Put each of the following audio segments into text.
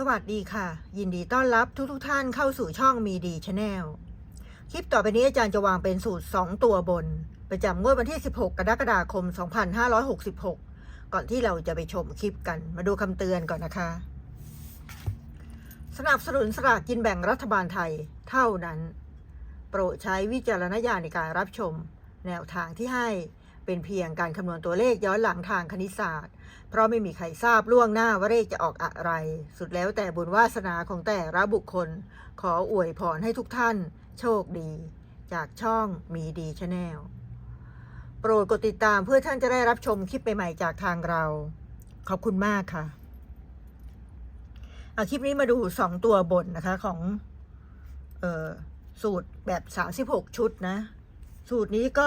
สวัสดีค่ะ ยินดีต้อนรับทุกทุกท่านเข้าสู่ช่องมีดีชาแนลคลิปต่อไปนี้อาจารย์จะวางเป็นสูตร 2 ตัวบน ประจำงวดวันที่ 16 กรกฎาคม 2566 ก่อนที่เราจะไปชมคลิปกัน มาดูคำเตือนก่อนนะคะ สนับสนุนสลากกินแบ่งรัฐบาลไทยเท่านั้น โปรดใช้วิจารณญาณในการรับชม แนวทางที่ให้ เป็นเพียงการคำนวณตัวเลขย้อนหลังทางคณิตศาสตร์ เพราะไม่มีใครทราบล่วงหน้าว่าเลขจะออกอะไร สุดแล้วแต่บุญวาสนาของแต่ละบุคคล ขออวยพรให้ทุกท่าน โชคดี จากช่องมีดีชาแนลโปรดกดติดตามเพื่อท่านจะได้รับชมคลิปใหม่ๆจากทางเรา ขอบคุณมากค่ะเอาคลิปนี้มาดูสองตัวบนนะคะของออสูตรแบบ36ชุดนะ สูตรนี้ก็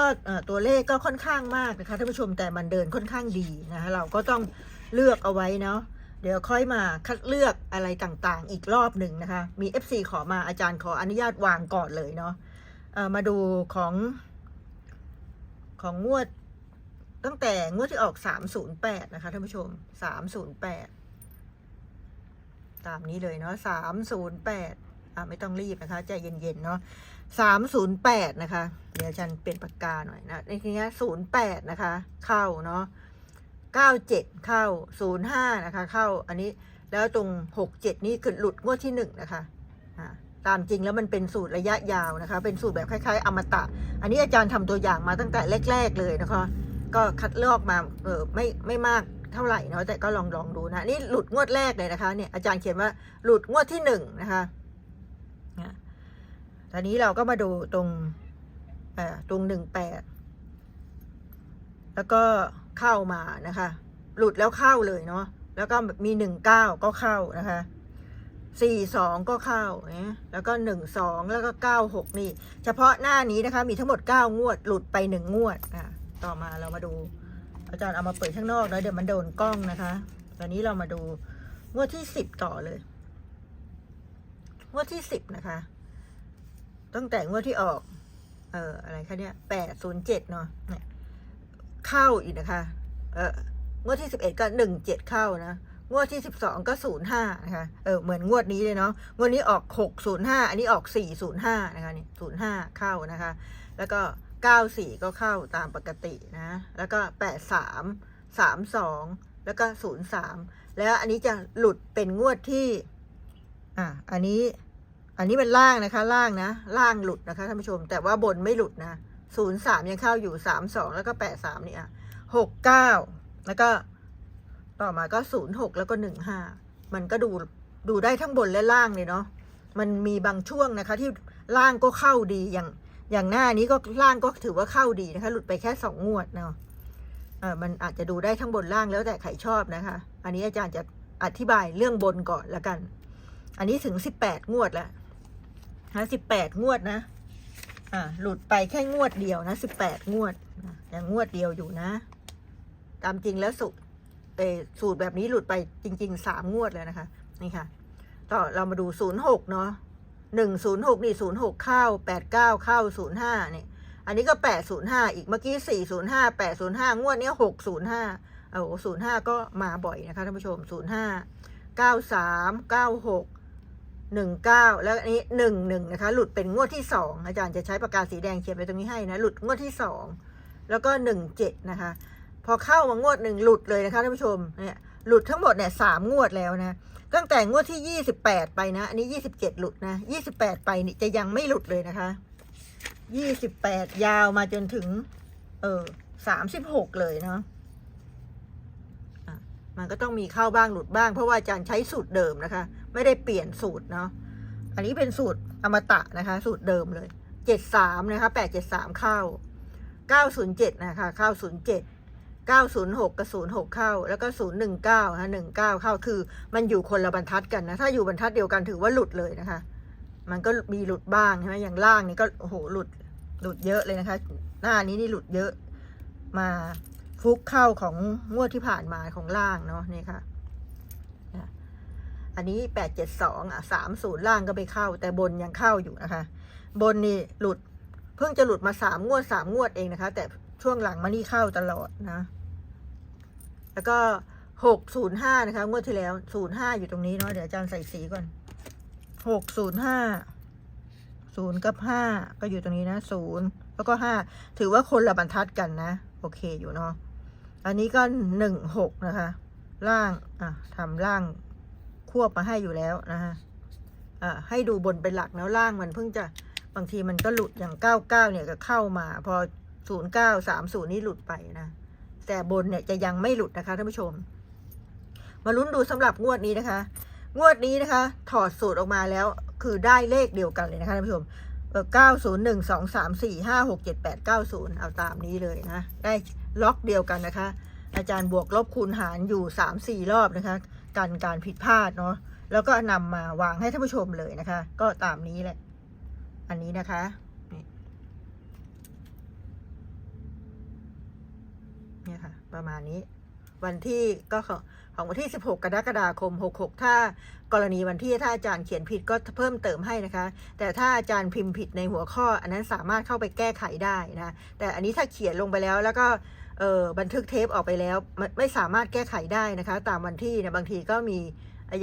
ตัวเลขก็ค่อนข้างมากนะคะท่านผู้ชมแต่มันเดินค่อนข้างดีนะคะเราก็ต้องเลือกเอาไว้เนาะเดี๋ยวค่อยมาคัดเลือกอะไรต่างๆ อีกรอบหนึ่งนะคะ มี FC ขอมาอาจารย์ขออนุญาตวางก่อนเลยเนาะมาดูของของงวดตั้งแต่งวดที่ออก 308 นะคะท่านผู้ชม 308 ตามนี้เลยเนาะ308อ่าไม่ต้องรีบนะคะ ใจเย็นๆเนาะ สามศูนย์แปดนะคะ เดี๋ยวอาจารย์เป็นปากกาหน่อยนะในทีนี้ศูนย์แปดนะคะ เข้าเนาะเก้าเจ็ดเข้าศูนย์ห้านะคะ เข้าอันนี้แล้วตรงหกเจ็ดนี่คือหลุดงวดที่หนึ่งนะคะอ่าตามจริงแล้วมันเป็นสูตรระยะยาวนะคะ เป็นสูตรแบบคล้ายๆ อมตะ อันนี้อาจารย์ทำตัวอย่างมาตั้งแต่แรก ๆเลยนะคะ ก็คัดเลือกมาเออไม่ไม่มากเท่าไหร่เนาะแต่ก็ลองลองดูนะนี่หลุดงวดแรกเลยนะคะเนี่ยอาจารย์เขียนว่าหลุดงวดที่หนึ่งนะคะ อะตอนนี้เราก็มาดูตรงตรงหนึ่งแปดแล้วก็เข้ามานะคะ หลุดแล้วเข้าเลยเนาะแล้วก็มีหนึ่งเก้าก็เข้านะคะสี่สองก็เข้าเนี่ยแล้วก็หนึ่งสองแล้วก็เก้าหกนี่ เฉพาะหน้านี้นะคะ มีทั้งหมดเก้างวด หลุดไปหนึ่งงวดอะต่อมาเรามาดู อาจารย์เอามาเปิดข้างนอกแล้วเดี๋ยวมันโดนกล้องนะคะตอนนี้เรามาดูงวดที่สิบต่อเลย งวดที่สิบนะคะ ตั้งแต่งวดที่ออก เอออะไรคะเนี่ยแปดศูนย์เจ็ดเนาะเนี่ยเข้าอีกนะคะ เอองวดที่สิบเอ็ดก็หนึ่งเจ็ดเข้านะงวดที่สิบสองก็ศูนย์ห้านะคะเออเหมือนงวดนี้เลยเนาะงวดนี้ออกหกศูนย์ห้าอันนี้ออกสี่ศูนย์ห้านะคะนี่ศูนย์ห้าเข้านะคะ แล้วก็เก้าสี่ก็เข้าตามปกตินะ แล้วก็แปดสามสามสองแล้วก็ศูนย์สามแล้วอันนี้จะหลุดเป็นงวดที่ อะอันนี้ อันนี้เป็นล่างนะคะ ล่างนะ ล่างหลุดนะคะท่านผู้ชม แต่ว่าบนไม่หลุดนะศูนย์สามยังเข้าอยู่สามสองแล้วก็แปดสามเนี่อะหกเก้าแล้วก็ต่อมาก็ศูนย์หกแล้วก็หนึ่งห้ามันก็ดูดูได้ทั้งบนและล่างเลยเนาะมันมีบางช่วงนะคะ ที่ล่างก็เข้าดีอย่างอย่างหน้านี้ก็ล่างก็ถือว่าเข้าดีนะคะ หลุดไปแค่สองงวดเนาะเออมันอาจจะดูได้ทั้งบนล่างแล้วแต่ใครชอบนะคะ อันนี้อาจารย์จะอธิบายเรื่องบนก่อนละกัน อันนี้ถึงสิบแปดงวดแล้ว ฮะสิบแปดงวดนะ อ่า หลุดไปแค่งวดเดียวนะสิบแปดงวดนะยังงวดเดียวอยู่นะ ตามจริงแล้วสุเอสูตรแบบนี้หลุดไปจริงๆสามงวดแล้วนะคะ นี่ค่ะ ต่อเรามาดูศูนย์หกเนาะหนึ่งศูนย์หกนี่ศูนย์หกเข้าแปดเก้าเข้าศูนย์ห้าเนี่ย อันนี้ก็แปดศูนย์ห้าอีกเมื่อกี้สี่ศูนย์ห้าแปดศูนย์ห้างวดเนี้หกศูนย์ห้าโอ้ศูนย์ห้าก็มาบ่อยนะคะท่านผู้ชมศูนย์ห้าเก้าสามเก้าหก หนึ่งเก้าแล้วอันนี้หนึ่งหนึ่งนะคะ หลุดเป็นงวดที่สองอาจารย์จะใช้ปากกาสีแดงเขียนไปตรงนี้ให้นะ หลุดงวดที่สองแล้วก็หนึ่งเจ็ดนะคะ พอเข้ามางวดหนึ่งหลุดเลยนะคะท่านผู้ชมเนี่ยหลุดทั้งหมดเนี่ยสามงวดแล้วนะตั้งแต่งวดที่ยี่สิบแปดไปนะ อันนี้ยี่สิบเจ็ดหลุดนะยี่สิบแปดไปนี่จะยังไม่หลุดเลยนะคะยี่สิบแปดยาวมาจนถึง เออสามสิบหกเลยเนาะอะ มันก็ต้องมีเข้าบ้างหลุดบ้าง เพราะว่าอาจารย์ใช้สูตรเดิมนะคะ ไม่ได้เปลี่ยนสูตรเนาะอันนี้เป็นสูตรอมตะนะคะ สูตรเดิมเลยเจ็ดสามนะคะแปดเจ็ดสามเข้าเก้าศูนย์เจ็ดนะคะเข้าศูนย์เจ็ด906กับ06เข้า แล้วก็019ฮะ19เข้าคือ มันอยู่คนละบรรทัดกันนะถ้าอยู่บรรทัดเดียวกันถือว่าหลุดเลยนะคะ มันก็มีหลุดบ้างใช่ไหมอย่างล่างนี่ก็โอ้โหหลุดหลุดเยอะเลยนะคะ หน้านี้นี่หลุดเยอะมา ฟุกเข้าของงวดที่ผ่านมาของล่างเนาะนี่ค่ะอันนี้872อะ30ล่างก็ไปเข้า แต่บนยังเข้าอยู่นะคะ บนนี่หลุดเพิ่งจะหลุดมาสามงวดสามงวดเองนะคะ แต่ช่วงหลังมานี่เข้าตลอดนะ แล้วก็หกศูนย์ห้านะคะงวดที่แล้วศูนย์ห้าอยู่ตรงนี้เนาะเดี๋ยวอาจารย์ใส่สีก่อนหกศูนย์ห้าศูนย์กับห้าก็อยู่ตรงนี้นะศูนย์แล้วก็ห้าถือว่าคนละบรรทัดกันนะ โอเคอยู่เนาะ อันนี้ก็หนึ่งหกนะคะ ล่าง อะทำล่างควบมาให้อยู่แล้วนะคะอะให้ดูบนเป็นหลักแล้วล่างมันเพิ่งจะบางทีมันก็หลุดอย่างเก้าเก้าเนี่ยก็เข้ามา พอศูนย์เก้าสามศูนย์นี่หลุดไปนะ แต่บนเนี่ยจะยังไม่หลุดนะคะท่านผู้ชม มาลุ้นดูสำหรับงวดนี้นะคะ งวดนี้นะคะ ถอดสูตรออกมาแล้ว คือได้เลขเดียวกันเลยนะคะท่านผู้ชม เก้าศูนย์หนึ่งสองสามสี่ห้าหกเจ็ดแปดเก้าศูนย์เอาตามนี้เลยนะ ได้ล็อกเดียวกันนะคะ อาจารย์บวกลบคูณหารอยู่สามสี่รอบนะคะ กันการผิดพลาดเนาะแล้วก็นำมาวางให้ท่านผู้ชมเลยนะคะ ก็ตามนี้แหละ อันนี้นะคะนี่เนี่ยค่ะ ประมาณนี้ วันที่ก็ ของวันที่ 16 กรกฎาคม 66 ถ้ากรณีวันที่ถ้าอาจารย์เขียนผิดก็เพิ่มเติมให้นะคะ แต่ถ้าอาจารย์พิมพ์ผิดในหัวข้อ อันนั้นสามารถเข้าไปแก้ไขได้นะแต่อันนี้ถ้าเขียนลงไปแล้วแล้วก็บันทึกเทปออกไปแล้วไม่สามารถแก้ไขได้นะคะ ตามวันที่นี่ยบางทีก็มี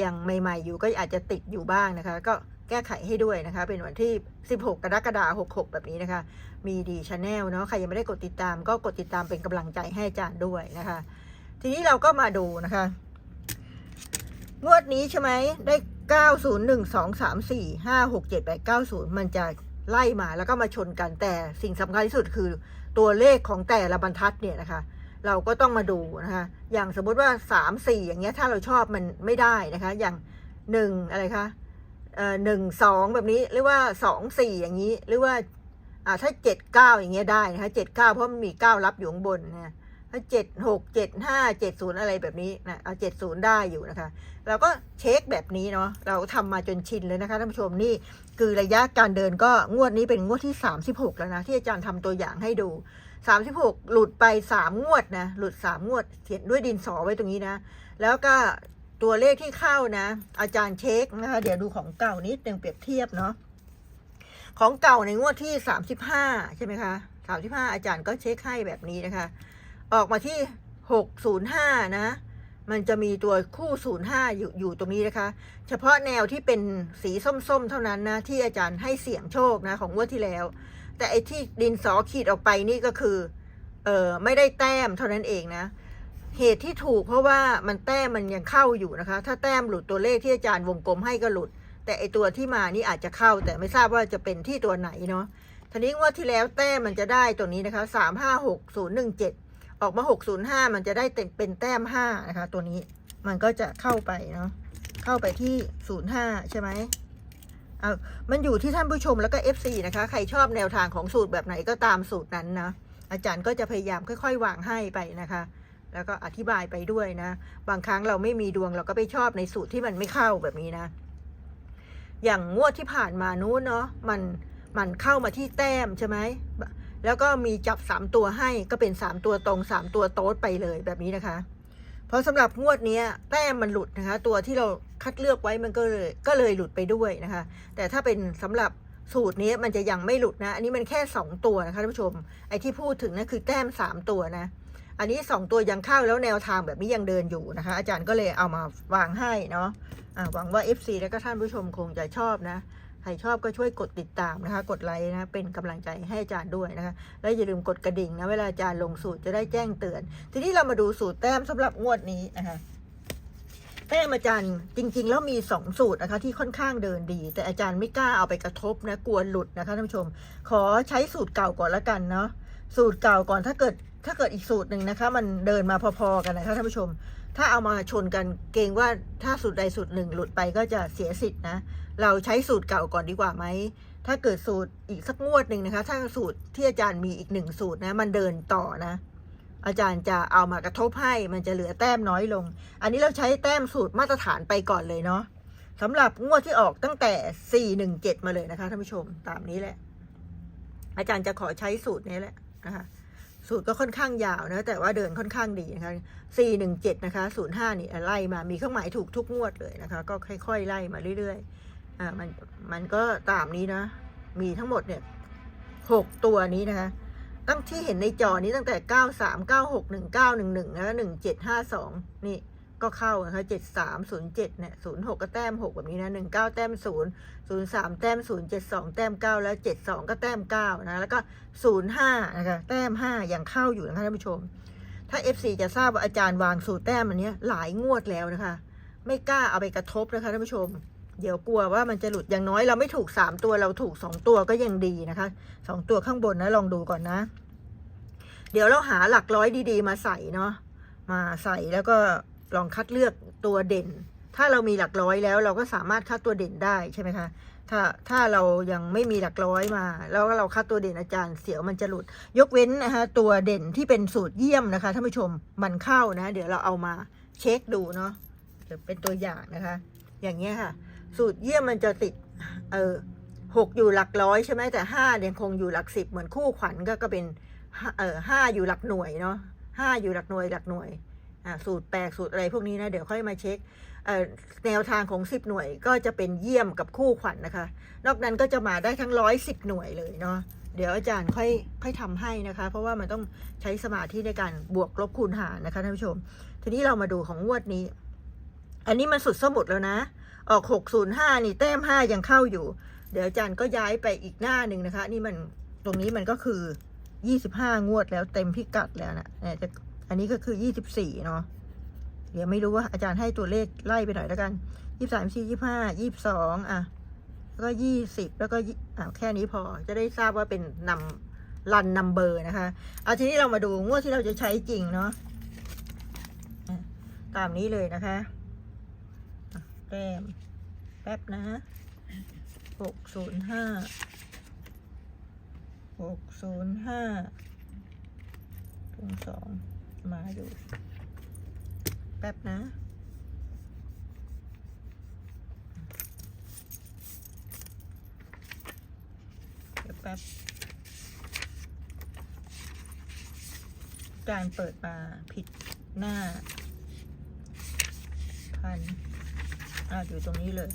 ยังใหม่ ๆ อยู่ก็อาจจะติดอยู่บ้างนะคะ ก็แก้ไขให้ด้วยนะคะ เป็นวันที่ 16 กรกฎาคม66 แบบนี้นะคะ มีดีชาแนลเนาะใครยังไม่ได้กดติดตาม ก็กดติดตามเป็นกำลังใจให้อาจารย์ด้วยนะคะ ทีนี้เราก็มาดูนะคะ งวดนี้ใช่ไหมได้901234567890มันจะไล่มาแล้วก็มาชนกันแต่สิ่งสำคัญที่สุดคือตัวเลขของแต่ละบรรทัดเนี่ยนะคะ เราก็ต้องมาดูนะคะ อย่างสมมติว่า3 4อย่างเงี้ยถ้าเราชอบมันไม่ได้นะคะ อย่าง1อะไรคะเอ่อหนึ่งสองแบบนี้หรือว่าสองสี่อย่างนี้หรือว่าอ่าถ้าเจ็ดเก้าอย่างเงี้ยได้นะคะเจ็ดเก้าเพราะมันมีเก้ารับอยู่ข้างบนนะถ้า เจ็ดหกเจ็ดห้าเจ็ดศูนย์อะไรแบบนี้นะเอาเจ็ดศูนย์ได้อยู่นะคะเราก็เช็คแบบนี้เนาะเราทำมาจนชินเลยนะคะท่านผู้ชมนี่คือระยะการเดินก็งวดนี้เป็นงวดที่36แล้วนะที่อาจารย์ทำตัวอย่างให้ดู36หกหลุดไป3งวดนะหลุด3งวดเขียนด้วยดินสอไว้ตรงนี้นะ แล้วก็ตัวเลขที่เข้านะ อาจารย์เช็คนะคะเดี๋ยวดูของเก่านิดหนึ่งเปรียบเทียบเนาะของเก่าในงวดที่ 35 ใช่ไหมคะ 35 อาจารย์ก็เช็คให้แบบนี้นะคะ ออกมาที่ 605 นะ มันจะมีตัวคู่ 05 อยู่อยู่ตรงนี้นะคะ เฉพาะแนวที่เป็นสีส้มๆ เท่านั้นนะ ที่อาจารย์ให้เสี่ยงโชคนะ ของงวดที่แล้ว แต่ไอ้ที่ดินสอขีดออกไปนี่ก็คือ เออไม่ได้แต้มเท่านั้นเองนะ เหตุที่ถูกเพราะว่ามันแต้มมันยังเข้าอยู่นะคะ ถ้าแต้มหลุดตัวเลขที่อาจารย์วงกลมให้ก็หลุด แต่ไอตัวที่มานี่อาจจะเข้า แต่ไม่ทราบว่าจะเป็นที่ตัวไหนเนาะทีนี้งว่าที่แล้วแต้มมันจะได้ตัวนี้นะคะสามห้าหกศูนย์หนึ่งเจ็ด ออกมาหกศูนย์ห้ามันจะได้เต็มเป็นแต้มห้านะคะ ตัวนี้มันก็จะเข้าไปเนาะเข้าไปที่ศูนย์ห้าใช่ไหมเอามันอยู่ที่ท่านผู้ชมแล้วก็ FC นะคะ ใครชอบแนวทางของสูตรแบบไหนก็ตามสูตรนั้นนะอาจารย์ก็จะพยายามค่อย ๆ วางให้ไปนะคะ แล้วก็อธิบายไปด้วยนะ บางครั้งเราไม่มีดวงเราก็ไปชอบในสูตรที่มันไม่เข้าแบบนี้นะ อย่างงวดที่ผ่านมานู้นเนาะมันมันเข้ามาที่แต้มใช่ไหม แล้วก็มีจับสามตัวให้ก็เป็นสามตัวตรงสามตัวโต๊ดไปเลยแบบนี้นะคะ เพราะสำหรับงวดนี้แต้มมันหลุดนะคะ ตัวที่เราคัดเลือกไว้มันก็เลยก็เลยหลุดไปด้วยนะคะ แต่ถ้าเป็นสำหรับสูตรนี้มันจะยังไม่หลุดนะ อันนี้มันแค่สองตัวนะคะท่านผู้ชม ไอ้ที่พูดถึงนะคือแต้มสามตัวนะ อันนี้สองตัวยังเข้าแล้วแนวทางแบบนี้ยังเดินอยู่นะคะ อาจารย์ก็เลยเอามาวางให้เนาะะหวังว่า FC และก็ท่านผู้ชมคงจะชอบนะ ครชอบก็ช่วยกดติดตามนะคะ กดไลค์นะเป็นกำลังใจให้อาจารย์ด้วยนะคะ แล้วอย่าลืมกดกระดิ่งนะเวลาอาจารย์ลงสูตรจะได้แจ้งเตือน ทีนี้เรามาดูสูตรแต้มสำหรับงวดนี้นะคะแต้มอาจารย์จริง ๆ แล้วมีสองสูตรนะคะที่ค่อนข้างเดินดี แต่อาจารย์ไม่กล้าเอาไปกระทบนะกลัวหลุดนะคะท่านผู้ชม ขอใช้สูตรเก่าก่อนละกันเนาะสูตรเก่าก่อนถ้าเกิดถ้าเกิดอีกสูตรหนึ่งนะคะ มันเดินมาพอๆกันนะคะท่านผู้ชม ถ้าเอามาชนกันเกรงว่าถ้าสูตรใดสูตรหนึ่งหลุดไปก็จะเสียสิทธิ์นะ เราใช้สูตรเก่าก่อนดีกว่าไหม ถ้าเกิดสูตรอีกสักงวดหนึ่งนะคะ ถ้าสูตรที่อาจารย์มีอีกหนึ่งสูตรนะ มันเดินต่อนะ อาจารย์จะเอามากระทบให้ มันจะเหลือแต้มน้อยลง อันนี้เราใช้แต้มสูตรมาตรฐานไปก่อนเลยเนาะสำหรับงวดที่ออกตั้งแต่ 4 1 7 มาเลยนะคะท่านผู้ชมตามนี้แหละ อาจารย์จะขอใช้สูตรนี้แหละนะคะสูตรก็ค่อนข้างยาวนะ แต่ว่าเดินค่อนข้างดีนะคะ 417 นะคะ 05 นี่ไล่มา มีเครื่องหมายถูกทุกงวดเลยนะคะ ก็ค่อย ๆ ไล่มาเรื่อย ๆ อ่ามันมันก็ตามนี้นะ มีทั้งหมดเนี่ย6ตัวนี้นะคะ ตั้งที่เห็นในจอนี้ตั้งแต่93 96 19 11แล้วก็1752นี่ก็เข้านะคะเจ็ดสามศูนย์เจ็ดเนี่ยศูนย์หกก็แต้มหกแบบนี้นะหนึ่งเก้าแต้มศูนย์ศูนย์สามแต้มศูนย์เจ็ดสองแต้มเก้าแล้วเจ็ดสองก็แต้มเก้านะ แล้วก็ศูนย์ห้านะคะแต้มห้ายังเข้าอยู่นะคะท่านผู้ชม ถ้า FC จะทราบว่าอาจารย์วางสูตรแต้มอันนี้หลายงวดแล้วนะคะ ไม่กล้าเอาไปกระทบนะคะท่านผู้ชม เดี๋ยวกลัวว่ามันจะหลุดอย่างน้อยเราไม่ถูกสามตัวเราถูกสองตัวก็ยังดีนะคะสองตัวข้างบนนะลองดูก่อนนะ เดี๋ยวเราหาหลักร้อยดีๆ มาใส่เนาะมาใส่แล้วก็ลองคัดเลือกตัวเด่น ถ้าเรามีหลักร้อยแล้ว เราก็สามารถคัดตัวเด่นได้ใช่ไหมคะถ้าถ้าเรายังไม่มีหลักร้อยมา แล้วเราคัดตัวเด่นอาจารย์เสียวมันจะหลุด ยกเว้นนะคะตัวเด่นที่เป็นสูตรเยี่ยมนะคะท่านผู้ชมมันเข้านะ เดี๋ยวเราเอามาเช็คดูเนาะเดี๋ยวเป็นตัวอย่างนะคะ อย่างเงี้ยค่ะ สูตรเยี่ยมมันจะติด เออหกอยู่หลักร้อยใช่ไหมแต่ห้าเนี่ยคงอยู่หลักสิบเหมือนคู่ขวัญก็ก็เป็นห้าเออห้าอยู่หลักหน่วยเนาะห้าอยู่หลักหน่วยหลักหน่วยอ่าสูตรแปลกสูตรอะไรพวกนี้นะเดี๋ยวค่อยมาเช็คเอ่อแนวทางของสิบหน่วยก็จะเป็นเยี่ยมกับคู่ขวัญนะคะ นอกนั้นก็จะมาได้ทั้งร้อยสิบหน่วยเลยเนาะเดี๋ยวอาจารย์ค่อยค่อยทำให้นะคะ เพราะว่ามันต้องใช้สมาธิในการบวกลบคูณหารนะคะท่านผู้ชม ทีนี้เรามาดูของงวดนี้ อันนี้มันสุดสมุดแล้วนะ ออก 605 นี่แต้ม 5 ยังเข้าอยู่ เดี๋ยวอาจารย์ก็ย้ายไปอีกหน้าหนึ่งนะคะ นี่มันตรงนี้มันก็คือ 25 งวดแล้วเต็มพิกัดแล้วนะเนี่ยจะอันนี้ก็คือ 24 เนาะเดี๋ยวไม่รู้ว่าอาจารย์ให้ตัวเลขไล่ไปหน่อยแล้วกัน 23 4 25 22 อะ แล้วก็ 20 แล้วก็ยี่อะแค่นี้พอจะได้ทราบว่าเป็นนำรันนัมเบอร์นะคะเอาทีนี้เรามาดูงวดที่เราจะใช้จริงเนาะตามนี้เลยนะคะ แต้ม แป๊บนะหกศูนย์ห้าหกศูนย์ห้าตรงสองมาอยู่ แป๊บนะเดี๋ยวแป๊บการเปิดมาผิดหน้าพัน อ่าอยู่ตรงนี้เลย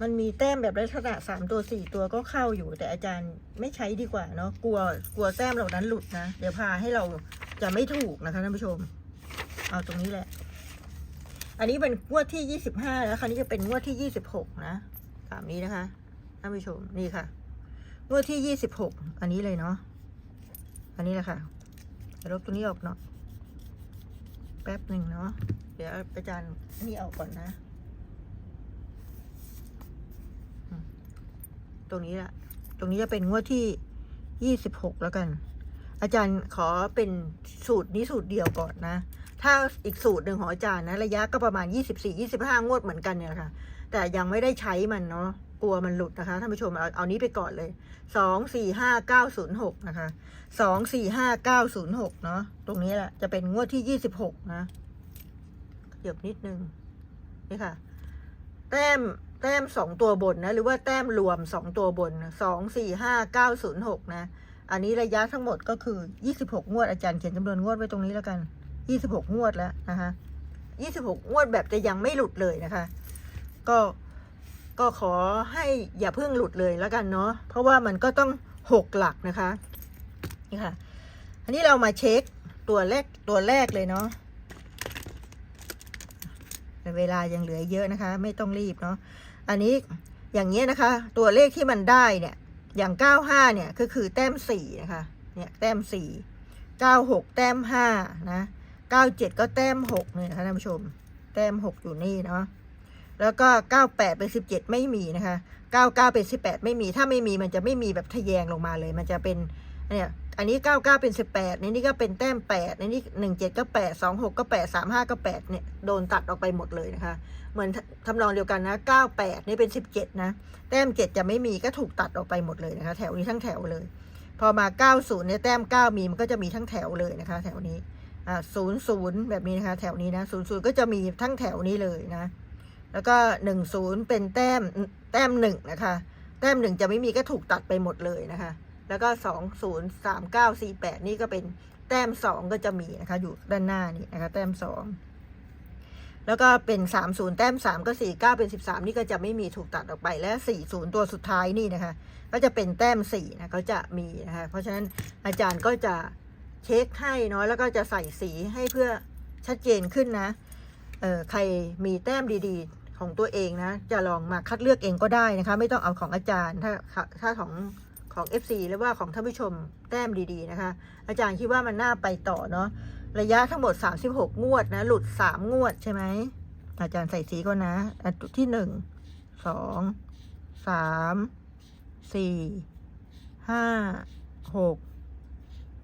มันมีแต้มแบบลักษณะสามตัวสี่ตัวก็เข้าอยู่ แต่อาจารย์ไม่ใช้ดีกว่าเนาะกลัวกลัวแต้มเหล่านั้นหลุดนะ เดี๋ยวพาให้เราจะไม่ถูกนะคะท่านผู้ชม เอาตรงนี้แหละ อันนี้เป็นงวดที่ยี่สิบห้าแล้วคราวนี้จะเป็นงวดที่ยี่สิบหกนะตามนี้นะคะท่านผู้ชมนี่ค่ะงวดที่ยี่สิบหกอันนี้เลยเนาะอันนี้แหละค่ะลบตรงนี้ออกเนาะแป๊บหนึ่งเนาะเดี๋ยวอาจารย์นี่ออกก่อนนะอืม ตรงนี้ละตรงนี้จะเป็นงวดที่ยี่สิบหกแล้วกัน อาจารย์ขอเป็นสูตรนี้สูตรเดียวก่อนนะ ถ้าอีกสูตรหนึ่งของอาจารย์นะ ระยะก็ประมาณยี่สิบสี่ยี่สิบห้างวดเหมือนกันเนี่ยค่ะ แต่ยังไม่ได้ใช้มันเนาะกลัวมันหลุดนะคะท่านผู้ชมเอาเอานี้ไปก่อนเลยสองสี่ห้าเก้าศูนย์หกนะคะสองสี่ห้าเก้าศูนย์หกเนาะตรงนี้แหละจะเป็นงวดที่ยี่สิบหกนะเดี๋ยวนิดนึงนี่ค่ะ แต้ม แต้มสองตัวบนนะ หรือว่าแต้มรวมสองตัวบนสองสี่ห้าเก้าศูนย์หกนะ อันนี้ระยะทั้งหมดก็คือยี่สิบหกงวดอาจารย์เขียนจำนวนงวดไว้ตรงนี้แล้วกันยี่สิบหกงวดแล้วนะคะยี่สิบหกงวดแบบจะยังไม่หลุดเลยนะคะ ก็ก็ขอให้อย่าเพิ่งหลุดเลยแล้วกันเนาะเพราะว่ามันก็ต้องหกหลักนะคะนี่ค่ะ อันนี้เรามาเช็คตัวแรกตัวแรกเลยเนาะ แต่เวลายังเหลือเยอะนะคะ ไม่ต้องรีบเนาะอันนี้อย่างเงี้ยนะคะ ตัวเลขที่มันได้เนี่ย อย่าง 95 เนี่ยก็คือแต้ม 4 นะคะ เนี่ยแต้ม 4 96 แต้ม 5 นะ 97 ก็แต้ม 6 เนี่ยนะคะท่านผู้ชม แต้ม 6 อยู่นี่เนาะแล้วก็ 98 เป็น 17 ไม่มีนะคะ 99 เป็น 18 ไม่มี ถ้าไม่มีมันจะไม่มีแบบทะแยงลงมาเลย มันจะเป็นเนี่ยอันนี้99เก้าเป็น18ในนี้ก็เป็นแต้ม8ในนี้17ก็8 26ก็8 35ก็8เนี่ยโดนตัดออกไปหมดเลยนะคะ เหมือนทำนองเดียวกันนะ98นี่เป็น17นะ แต้ม7จะไม่มีก็ถูกตัดออกไปหมดเลยนะคะ แถวนี้ทั้งแถวเลย พอมา90เนี่ยแต้ม9มีมันก็จะมีทั้งแถวเลยนะคะ แถวนี้อ่า00แบบนี้นะคะ แถวนี้นะ00ก็จะมีทั้งแถวนี้เลยนะ แล้วก็10เป็นแต้มแต้ม1นะคะ แต้ม1จะไม่มีก็ถูกตัดไปหมดเลยนะคะ แล้วก็20 39 48นี่ก็เป็นแต้ม2ก็จะมีนะคะ อยู่ด้านหน้านี่นะคะ แต้ม2แล้วก็เป็น30แต้ม3ก็49เป็น13นี่ก็จะไม่มีถูกตัดออกไปและ40ตัวสุดท้ายนี่นะคะ ก็จะเป็นแต้ม4นะก็จะมีนะคะ เพราะฉะนั้นอาจารย์ก็จะเช็คให้เนาะแล้วก็จะใส่สีให้เพื่อชัดเจนขึ้นนะเออใครมีแต้มดีๆ ของตัวเองนะ จะลองมาคัดเลือกเองก็ได้นะคะ ไม่ต้องเอาของอาจารย์ถ้าถ้าของ ของ FC หรือว่าของท่านผู้ชมแต้มดีๆนะคะ อาจารย์คิดว่ามันน่าไปต่อเนาะระยะทั้งหมด 36 งวดนะ หลุด 3 งวดใช่ไหมอาจารย์ใส่สีก่อนนะอันที่หนึ่งสองสามสี่ห้าหก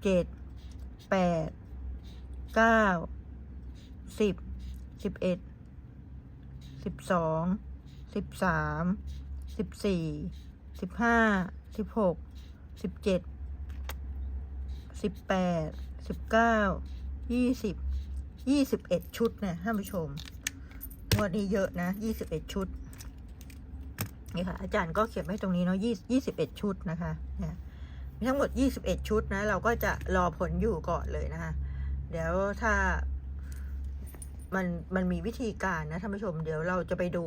เจ็ดแปดเก้าสิบสิบเอ็ดสิบสองสิบสามสิบสี่สิบห้า สิบหกสิบเจ็ดสิบแปดสิบเก้ายี่สิบยี่สิบเอ็ดชุดนะท่านผู้ชมงวดนี้เยอะนะยี่สิบเอ็ดชุดนี่ค่ะ อาจารย์ก็เขียนไว้ตรงนี้เนาะยี่ยี่สิบเอ็ดชุดนะคะเนี่ยมีทั้งหมดยี่สิบเอ็ดชุดนะ เราก็จะรอผลอยู่ก่อนเลยนะคะ เดี๋ยวถ้ามันมันมีวิธีการนะท่านผู้ชม เดี๋ยวเราจะไปดู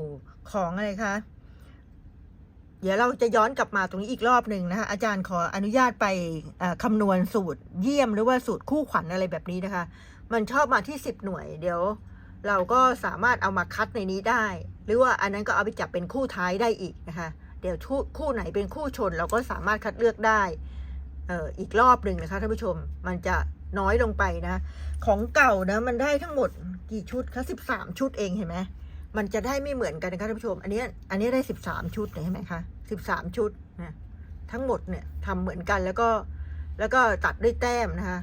ของอะไรคะ เดี๋ยวเราจะย้อนกลับมาตรงนี้อีกรอบหนึ่งนะคะอาจารย์ขออนุญาตไปคำนวณสูตรเยี่ยมหรือว่าสูตรคู่ขวัญอะไรแบบนี้นะคะ มันชอบมาที่สิบหน่วย เดี๋ยวเราก็สามารถเอามาคัดในนี้ได้ หรือว่าอันนั้นก็เอาไปจับเป็นคู่ท้ายได้อีกนะคะ เดี๋ยวคู่คู่ไหนเป็นคู่ชนเราก็สามารถคัดเลือกได้เอ,อ,อีกรอบหนึ่งนะคะท่านผู้ชมมันจะน้อยลงไปนะ ของเก่านะมันได้ทั้งหมดกี่ชุดคะสิบสามชุดเองเห็นไหม มันจะได้ไม่เหมือนกันนะคะท่านผู้ชม อันนี้อันนี้ได้สิบสามชุดเนี่ยเห็นไหมคะสิบสามชุดนะทั้งหมดเนี่ยทำเหมือนกันแล้วก็แล้วก็ตัดด้วยแต้มนะคะ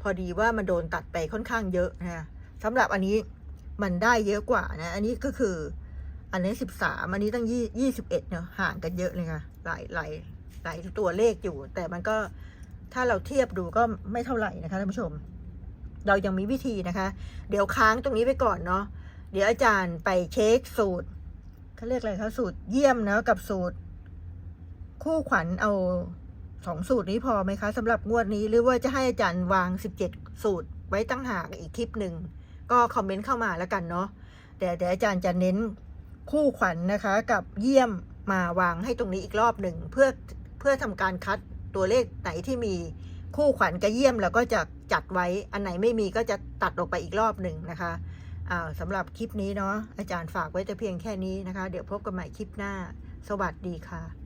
พอดีว่ามันโดนตัดไปค่อนข้างเยอะนะคะสำหรับอันนี้มันได้เยอะกว่านะ อันนี้ก็คือ อันนี้สิบสามอันนี้ตั้งยี่ยี่สิบเอ็ดเนี่ยห่างกันเยอะเลยค่ะหลายหลายหลายตัวเลขอยู่ แต่มันก็ถ้าเราเทียบดูก็ไม่เท่าไหร่นะคะท่านผู้ชม เรายังมีวิธีนะคะ เดี๋ยวค้างตรงนี้ไปก่อนเนาะ เดี๋ยวอาจารย์ไปเช็คสูตรเขาเรียกอะไรคะสูตรเยี่ยมนะกับสูตร คู่ขวัญเอาสองสูตรนี้พอไหมคะสำหรับงวดนี้หรือว่าจะให้อาจารย์วางสิบเจ็ดสูตรไว้ตั้งหากอีกคลิปหนึ่ง ก็คอมเมนต์เข้ามาแล้วกันเนาะแต่เดี๋ยวอาจารย์จะเน้นคู่ขวัญนะคะ กับเยี่ยมมาวางให้ตรงนี้อีกรอบหนึ่งเพื่อเพื่อทำการคัดตัวเลขไหนที่มีคู่ขวัญกับเยี่ยมแล้วก็จะจัดไว้อันไหนไม่มีก็จะตัดออกไปอีกรอบหนึ่งนะคะ สำหรับคลิปนี้เนาะอาจารย์ฝากไว้แต่เพียงแค่นี้นะคะ เดี๋ยวพบกันใหม่คลิปหน้า สวัสดีค่ะ